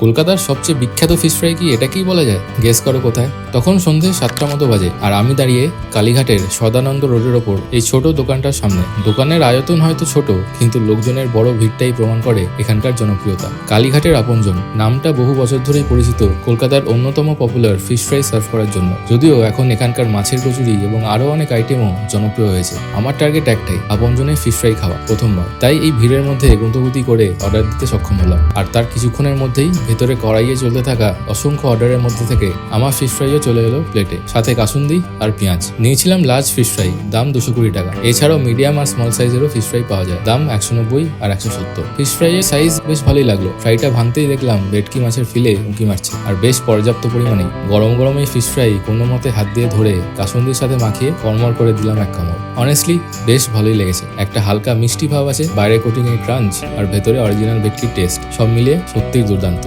কলকাতার সবচেয়ে বিখ্যাত ফিশ ফ্রাই কি এটাকেই বলা যায়? গেস করো কোথায়? তখন সন্ধে সাতটা মতো বাজে আর আমি দাঁড়িয়ে কালীঘাটের সদানন্দ রোডের ওপর এই ছোট দোকানটার সামনে। দোকানের আয়তন হয়তো ছোট, কিন্তু লোকজনের বড় ভিড়টাই প্রমাণ করে এখানকার জনপ্রিয়তা। কালীঘাটের আপনজন, নামটা বহু বছর ধরেই পরিচিত কলকাতার অন্যতম পপুলার ফিশ ফ্রাই সার্ভ করার জন্য। যদিও এখন এখানকার মাছের কচুরি এবং আরও অনেক আইটেমও জনপ্রিয় হয়েছে। আমার টার্গেট একটাই, আপনজনের ফিশ ফ্রাই খাওয়া, প্রথমবার। তাই এই ভিড়ের মধ্যে গুন্তগুতি করে অর্ডার দিতে সক্ষম হলাম। আর তার কিছুক্ষণের মধ্যেই ভেতরে কড়াইয়ে চলতে থাকা অসংখ্য অর্ডারের মধ্যে থেকে আমার ফিশ ফ্রাইও চলে এলো প্লেটে সাথে কাসুন্দি আর পেঁয়াজ। নিয়েছিলাম লার্জ ফিশ ফ্রাই দাম দুশো কুড়ি টাকা। এছাড়াও মিডিয়াম আর স্মল সাইজেরও ফিশ ফ্রাই পাওয়া যায়। দাম একশো নব্বই আর একশো সত্তর। ফিশ ফ্রাইয়ের সাইজ বেশ ভালোই লাগল। ফ্রাইটা ভাঙতেই দেখলাম ভেটকি মাছের ফিলে উঁকি মারছে। আর বেশ পর্যাপ্ত পরিমাণে গরম গরম এই ফিশ ফ্রাই কোনো মতে হাত দিয়ে ধরে কাসুন্দির সাথে মাখিয়ে কর্মর করে দিলাম এক কামড়। অনেস্টলি বেশ ভালোই লেগেছে। একটা হালকা মিষ্টি ভাব আছে, বাইরে কোটিং এর ক্রাঞ্চ আর ভেতরে অরিজিনাল ভেটকির টেস্ট সব মিলিয়ে সত্যিই দুর্দান্ত।